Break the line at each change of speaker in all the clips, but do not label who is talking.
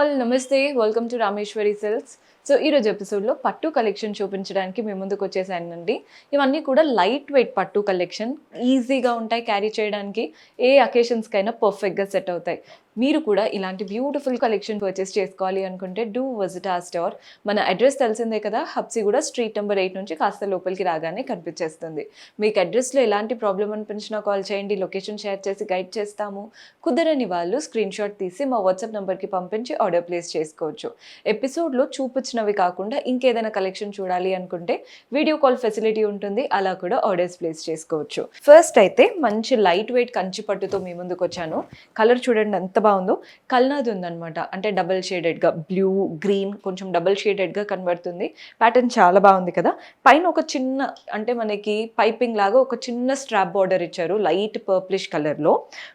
All నమస్తే welcome to Rameshwari sales so ఈరోజు ఎపిసోడ్లో పట్టు కలెక్షన్ చూపించడానికి మేము ముందుకు వచ్చేసానండి. ఇవన్నీ కూడా లైట్ వెయిట్ పట్టు కలెక్షన్ ఈజీగా ఉంటాయి క్యారీ చేయడానికి. ఏ అకేషన్స్కైనా పర్ఫెక్ట్గా సెట్ అవుతాయి. మీరు కూడా ఇలాంటి బ్యూటిఫుల్ కలెక్షన్ పర్చేస్ చేసుకోవాలి అనుకుంటే డూ విజిట్ ఆ స్టోర్ మన అడ్రస్ తెలిసిందే కదా హబ్సిగూడ స్ట్రీట్ నెంబర్ ఎయిట్ నుంచి కాస్త లోపలికి రాగానే కనిపించేస్తుంది. మీకు అడ్రస్లో ఎలాంటి ప్రాబ్లం అనిపించినా కాల్ చేయండి లొకేషన్ షేర్ చేసి గైడ్ చేస్తాము. కుదరని వాళ్ళు స్క్రీన్ షాట్ తీసి మా వాట్సాప్ నెంబర్కి పంపించి ఆర్డర్ ప్లేస్ చేసుకోవచ్చు. ఎపిసోడ్లో చూపించినవి కాకుండా ఇంకేదైనా కలెక్షన్ చూడాలి అనుకుంటే వీడియో కాల్ ఫెసిలిటీ ఉంటుంది అలా కూడా ఆర్డర్స్ ప్లేస్ చేసుకోవచ్చు. ఫస్ట్ అయితే మంచి లైట్ వెయిట్ కంచి పట్టుతో మీ ముందుకు వచ్చాను కలర్ చూడండి ఎంత బాగుందో. కల్నాది ఉందన్నమాట. అంటే డబల్ షేడెడ్గా బ్లూ గ్రీన్ కొంచెం డబల్ షేడెడ్గా కనబడుతుంది. ప్యాటర్న్ చాలా బాగుంది కదా. పైన ఒక చిన్న అంటే మనకి పైపింగ్ లాగా ఒక చిన్న స్ట్రాప్ బార్డర్ ఇచ్చారు లైట్ పర్ప్లిష్ కలర్లో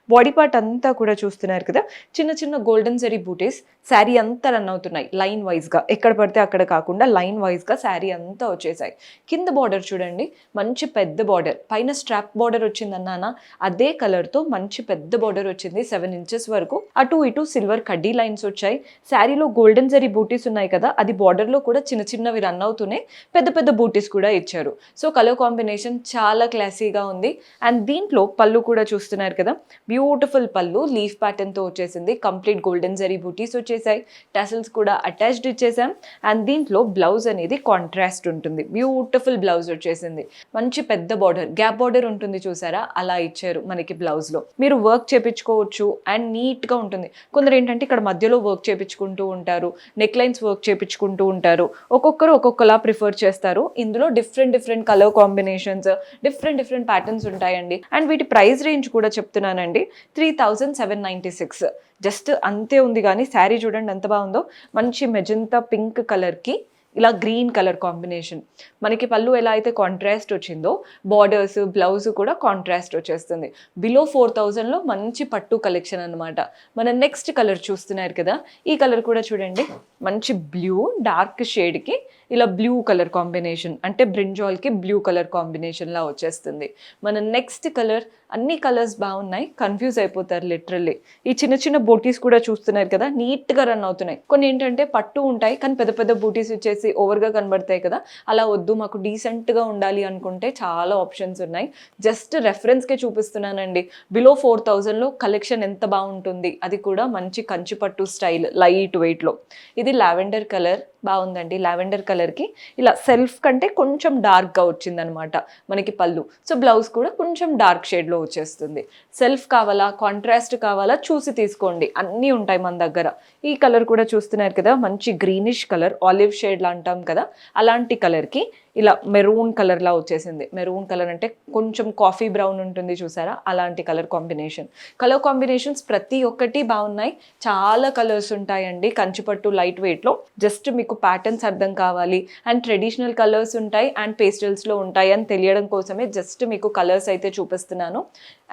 బాడీ పార్ట్ అంతా కూడా చూస్తున్నారు కదా. చిన్న చిన్న గోల్డెన్ జరీ బూటీస్ శారీ అంతా రన్ అవుతున్నాయి లైన్ వైజ్గా ఎక్కడ పడితే అక్కడ కాకుండా లైన్ వైజ్గా శారీ అంతా వచ్చేసాయి. కింద బార్డర్ చూడండి మంచి పెద్ద బార్డర్. పైన స్ట్రాప్ బార్డర్ వచ్చిందన్నానా అదే కలర్తో మంచి పెద్ద బార్డర్ వచ్చింది సెవెన్ ఇంచెస్ వరకు. అటు ఇటు సిల్వర్ కడ్డీ లైన్స్ వచ్చాయి. శారీలో గోల్డెన్ జరీ బూటీస్ ఉన్నాయి కదా అది బార్డర్లో కూడా చిన్న చిన్నవి రన్ అవుతూనే పెద్ద పెద్ద బూటీస్ కూడా ఇచ్చారు. సో కలర్ కాంబినేషన్ చాలా క్లాసీగా ఉంది. అండ్ దీంట్లో పళ్ళు కూడా చూస్తున్నారు కదా బ్యూటిఫుల్ పళ్ళు లీఫ్ ప్యాటర్న్తో వచ్చేసింది. కంప్లీట్ గోల్డెన్ జరీ బూటీస్ వచ్చేసాయి. టసల్స్ కూడా అటాచ్డ్ ఇచ్చేసాం. అండ్ దీంట్లో బ్లౌజ్ అనేది కాంట్రాస్ట్ ఉంటుంది. బ్యూటిఫుల్ బ్లౌజ్ వచ్చేసింది. మంచి పెద్ద బార్డర్ గ్యాప్ బార్డర్ ఉంటుంది చూసారా? అలా ఇచ్చారు మనకి బ్లౌజ్లో మీరు వర్క్ చేపించుకోవచ్చు అండ్ నీట్గా ఉంటుంది. కొందరు ఏంటంటే ఇక్కడ మధ్యలో వర్క్ చేపించుకుంటూ ఉంటారు. నెక్ లైన్స్ వర్క్ చేపించుకుంటూ ఉంటారు. ఒక్కొక్కరు ఒక్కొక్కలా ప్రిఫర్ చేస్తారు. ఇందులో different different colour combinations different different patterns ఉంటాయండి. అండ్ వీటి ప్రైస్ రేంజ్ కూడా చెప్తున్నానండి. Three thousand seven ninety six just అంతే ఉంది కానీ శారీ చూడండి ఎంత బాగుందో. మంచి మెజంతా పింక్ కలర్కి ఇలా గ్రీన్ కలర్ కాంబినేషన్. మనకి పళ్ళు ఎలా అయితే కాంట్రాస్ట్ వచ్చిందో బార్డర్స్ బ్లౌజ్ కూడా కాంట్రాస్ట్ వచ్చేస్తుంది. బిలో ఫోర్ థౌజండ్లో మంచి పట్టు కలెక్షన్ అనమాట మన నెక్స్ట్ కలర్ చూస్తున్నారు కదా ఈ కలర్ కూడా చూడండి. మంచి బ్లూ డార్క్ షేడ్కి ఇలా బ్లూ కలర్ కాంబినేషన్ అంటే బ్రింజాల్కి బ్లూ కలర్ కాంబినేషన్లా వచ్చేస్తుంది. మన నెక్స్ట్ కలర్ అన్ని కలర్స్ బాగున్నాయి కన్ఫ్యూజ్ అయిపోతారు లిటరల్లీ ఈ చిన్న చిన్న బూటీస్ కూడా చూస్తున్నారు కదా నీట్గా రన్ అవుతున్నాయి. కొన్ని ఏంటంటే పట్టు ఉంటాయి కానీ పెద్ద పెద్ద బూటీస్ ఇచ్చేసి ఓవర్గా కనబడతాయి కదా అలా వద్దు మాకు డీసెంట్గా ఉండాలి అనుకుంటే చాలా ఆప్షన్స్ ఉన్నాయి. జస్ట్ రెఫరెన్స్కే చూపిస్తున్నానండి. బిలో ఫోర్ థౌజండ్లో కలెక్షన్ ఎంత బాగుంటుంది అది కూడా మంచి కంచిపట్టు స్టైల్ లైట్ వెయిట్లో ఇది లావెండర్ కలర్ బాగుందండి లావెండర్ కలర్కి. ఇలా సెల్ఫ్ కంటే కొంచెం డార్క్గా వచ్చిందనమాట మనకి పళ్ళు. సో బ్లౌజ్ కూడా కొంచెం డార్క్ షేడ్లో వచ్చేస్తుంది. సెల్ఫ్ కావాలా కాంట్రాస్ట్ కావాలా చూసి తీసుకోండి. అన్నీ ఉంటాయి మన దగ్గర. ఈ కలర్ కూడా చూస్తున్నారు కదా మంచి గ్రీనిష్ కలర్ ఆలివ్ షేడ్లా అంటాం కదా అలాంటి కలర్కి. ఇలా మెరూన్ కలర్లా వచ్చేసింది. మెరూన్ కలర్ అంటే కొంచెం కాఫీ బ్రౌన్ ఉంటుంది చూసారా? అలాంటి కలర్ కాంబినేషన్. కలర్ కాంబినేషన్స్ ప్రతి ఒక్కటి బాగున్నాయి. చాలా కలర్స్ ఉంటాయండి కంచిపట్టు లైట్ వెయిట్లో జస్ట్ మీకు ప్యాటర్న్స్ అర్థం కావాలి. అండ్ ట్రెడిషనల్ కలర్స్ ఉంటాయి అండ్ పేస్టల్స్లో ఉంటాయి అని తెలియడం కోసమే జస్ట్ మీకు కలర్స్ అయితే చూపిస్తున్నాను.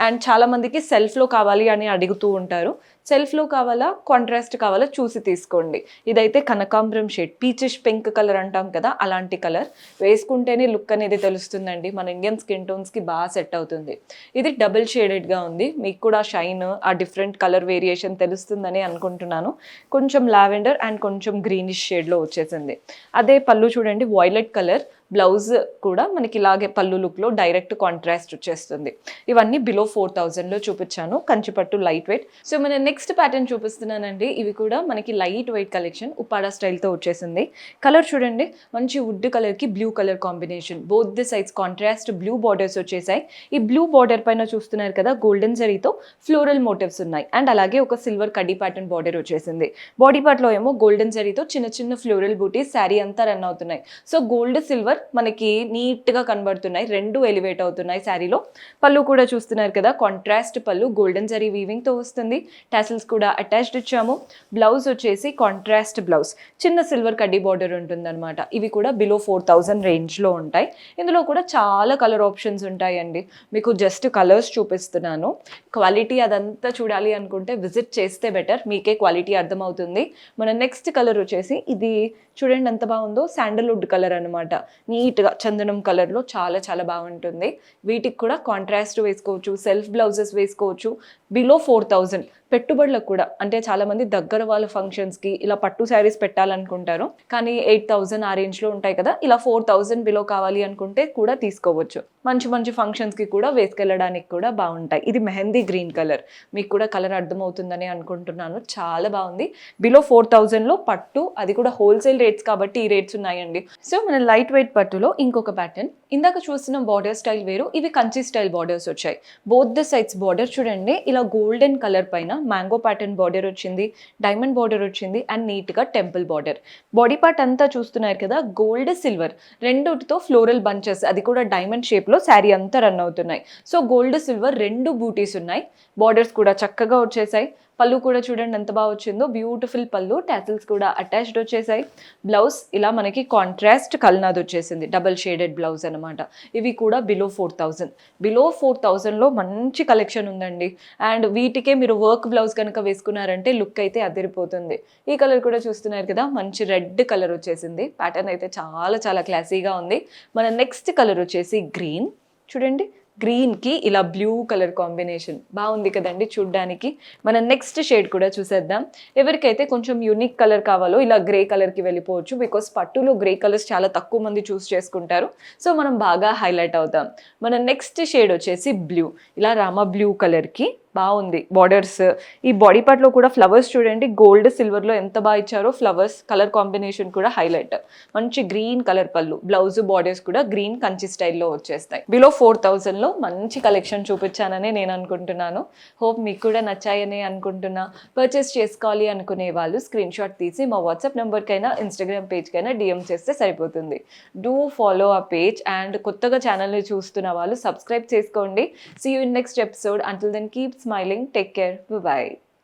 అండ్ చాలామందికి సెల్ఫ్లో కావాలి అని అడుగుతూ ఉంటారు. సెల్ఫ్లో కావాలా కాంట్రాస్ట్ కావాలా చూసి తీసుకోండి. ఇదైతే కనకాంబరం షేడ్. పీచిష్ పింక్ కలర్ అంటాం కదా అలాంటి కలర్ వేసుకుంటేనే లుక్ అనేది తెలుస్తుందండి. మన ఇండియన్ స్కిన్ టోన్స్కి బాగా సెట్ అవుతుంది. ఇది డబుల్ షేడెడ్గా ఉంది. మీకు కూడా షైన్ ఆ డిఫరెంట్ కలర్ వేరియేషన్ తెలుస్తుందని అనుకుంటున్నాను. కొంచెం లావెండర్ అండ్ కొంచెం గ్రీనిష్ షేడ్లో వచ్చేసింది. అదే పళ్ళు చూడండి వాయిలెట్ కలర్ బ్లౌజ్ కూడా మనకి ఇలాగే పళ్ళు లుక్లో డైరెక్ట్ కాంట్రాస్ట్ వచ్చేస్తుంది. ఇవన్నీ బిలో ఫోర్ థౌజండ్లో చూపించాను కంచిపట్టు లైట్ వెయిట్ సో మన నెక్స్ట్ ప్యాటర్న్ చూపిస్తున్నానండి. ఇవి కూడా మనకి లైట్ వెయిట్ కలెక్షన్ ఉప్పాడా స్టైల్తో వచ్చేసింది. కలర్ చూడండి మంచి వుడ్ కలర్కి blue colour combination both the sides contrast blue borders వచ్చేసాయి. ఈ బ్లూ బార్డర్ పైన చూస్తున్నారు కదా గోల్డెన్ జరీతో ఫ్లోరల్ మోటివ్స్ ఉన్నాయి. అండ్ అలాగే ఒక సిల్వర్ కడ్డీ ప్యాటర్న్ బార్డర్ వచ్చేసింది. బాడీ పార్ట్లో ఏమో గోల్డెన్ జరీతో చిన్న చిన్న ఫ్లోరల్ బూటీస్ శారీ అంతా రన్ అవుతున్నాయి. సో గోల్డ్ సిల్వర్ మనకి నీట్గా కనబడుతున్నాయి రెండు ఎలివేట్ అవుతున్నాయి శారీలో. పళ్ళు కూడా చూస్తున్నారు కదా కాంట్రాస్ట్ పళ్ళు గోల్డెన్ జరీ వీవింగ్తో వస్తుంది. టాసిల్స్ కూడా అటాచ్డ్ ఇచ్చాము. బ్లౌజ్ వచ్చేసి కాంట్రాస్ట్ బ్లౌజ్ చిన్న సిల్వర్ కడ్డీ బార్డర్ ఉంటుందన్నమాట. ఇవి కూడా బిలో ఫోర్ థౌజండ్ రేంజ్లో ఉంటాయి. ఇందులో కూడా చాలా కలర్ ఆప్షన్స్ ఉంటాయండి. మీకు జస్ట్ కలర్స్ చూపిస్తున్నాను. క్వాలిటీ అదంతా చూడాలి అనుకుంటే విజిట్ చేస్తే బెటర్ మీకే క్వాలిటీ అర్థమవుతుంది. మన నెక్స్ట్ కలర్ వచ్చేసి ఇది చూడండి ఎంత బాగుందో శాండల్వుడ్ కలర్ అనమాట నీట్గా చందనం కలర్లో చాలా చాలా బాగుంటుంది. వీటికి కూడా కాంట్రాస్ట్ వేసుకోవచ్చు సెల్ఫ్ బ్లౌజెస్ వేసుకోవచ్చు. బిలో ఫోర్ థౌజండ్ పెట్టుబడులకు కూడా అంటే చాలామంది దగ్గర వాళ్ళ ఫంక్షన్స్కి ఇలా పట్టు శారీస్ పెట్టాలనుకుంటారు. కానీ ఎయిట్ థౌసండ్ ఆ రేంజ్లో ఉంటాయి కదా ఇలా ఫోర్ థౌసండ్ బిలో కావాలి అనుకుంటే కూడా తీసుకోవచ్చు. మంచి మంచి ఫంక్షన్స్కి కూడా వేసుకెళ్ళడానికి కూడా బాగుంటాయి. ఇది మెహందీ గ్రీన్ కలర్ మీకు కూడా కలర్ అర్థమవుతుందని అనుకుంటున్నాను. చాలా బాగుంది. బిలో ఫోర్ థౌజండ్లో పట్టు అది కూడా హోల్సేల్ రేట్స్ కాబట్టి ఈ రేట్స్ ఉన్నాయండి. సో మన లైట్ వెయిట్ పట్టులో ఇంకొక ప్యాటర్న్ ఇందాక చూసిన బార్డర్ స్టైల్ వేరు ఇవి కంచి స్టైల్ బార్డర్స్ వచ్చాయి. బోత్ ద సైడ్స్ బార్డర్ చూడండి ఇలా గోల్డెన్ కలర్ పైన మ్యాంగో ప్యాటర్న్ బార్డర్ వచ్చింది డైమండ్ బార్డర్ వచ్చింది అండ్ నీట్గా టెంపుల్ బార్డర్ బాడీ పార్ట్ అంతా చూస్తున్నారు కదా గోల్డ్ సిల్వర్ రెండుతో ఫ్లోరల్ బంచెస్ అది కూడా డైమండ్ షేప్లో శారీ అంతా రన్ అవుతున్నాయి. సో గోల్డ్ సిల్వర్ రెండు బూటీస్ ఉన్నాయి. బార్డర్స్ కూడా చక్కగా వచ్చేసాయి. పళ్ళు కూడా చూడండి ఎంత బాగా వచ్చిందో. బ్యూటిఫుల్ పళ్ళు. టాసిల్స్ కూడా అటాచ్డ్ వచ్చేసాయి. బ్లౌజ్ ఇలా మనకి కాంట్రాస్ట్ కల్నాది వచ్చేసింది. డబల్ షేడెడ్ బ్లౌజ్ అనమాట ఇవి కూడా below four thousand below four థౌజండ్లో మంచి కలెక్షన్ ఉందండి. అండ్ వీటికే మీరు వర్క్ బ్లౌజ్ కనుక వేసుకున్నారంటే లుక్ అయితే అదిరిపోతుంది. ఈ కలర్ కూడా చూస్తున్నారు కదా మంచి రెడ్ కలర్ వచ్చేసింది. ప్యాటర్న్ అయితే చాలా చాలా క్లాసీగా ఉంది. మన నెక్స్ట్ కలర్ వచ్చేసి గ్రీన్ చూడండి గ్రీన్కి ఇలా బ్లూ కలర్ కాంబినేషన్. బాగుంది కదండి చూడ్డానికి. మన నెక్స్ట్ షేడ్ కూడా చూసేద్దాం. ఎవరికైతే కొంచెం యూనిక్ కలర్ కావాలో ఇలా గ్రే కలర్కి వెళ్ళిపోవచ్చు. బికాస్ పట్టులో గ్రే కలర్స్ చాలా తక్కువ మంది చూస్ చేసుకుంటారు. సో మనం బాగా హైలైట్ అవుతాం. మన నెక్స్ట్ షేడ్ వచ్చేసి బ్లూ. ఇలా రామ బ్లూ కలర్కి బాగుంది. బార్డర్స్ ఈ బాడీ పార్ట్లో కూడా ఫ్లవర్స్ చూడండి. గోల్డ్ సిల్వర్లో ఎంత బాగా ఇచ్చారో ఫ్లవర్స్ కలర్ కాంబినేషన్ కూడా హైలైట్ మంచి గ్రీన్ కలర్ పళ్ళు. బ్లౌజ్ బార్డర్స్ కూడా గ్రీన్ కంచి స్టైల్లో వచ్చేస్తాయి. బిలో ఫోర్ థౌజండ్లో మంచి కలెక్షన్ చూపించానని నేను అనుకుంటున్నాను. హోప్ మీకు కూడా నచ్చాయని అనుకుంటున్నా. పర్చేస్ చేసుకోవాలి అనుకునే వాళ్ళు స్క్రీన్ షాట్ తీసి మా వాట్సాప్ నెంబర్కైనా ఇన్స్టాగ్రామ్ పేజ్కైనా డిఎం చేస్తే సరిపోతుంది. డూ ఫాలో ఆ పేజ్ అండ్ కొత్తగా ఛానల్ని చూస్తున్న వాళ్ళు సబ్స్క్రైబ్ చేసుకోండి. See you in next episode until then keep smiling. Take care. Bye bye.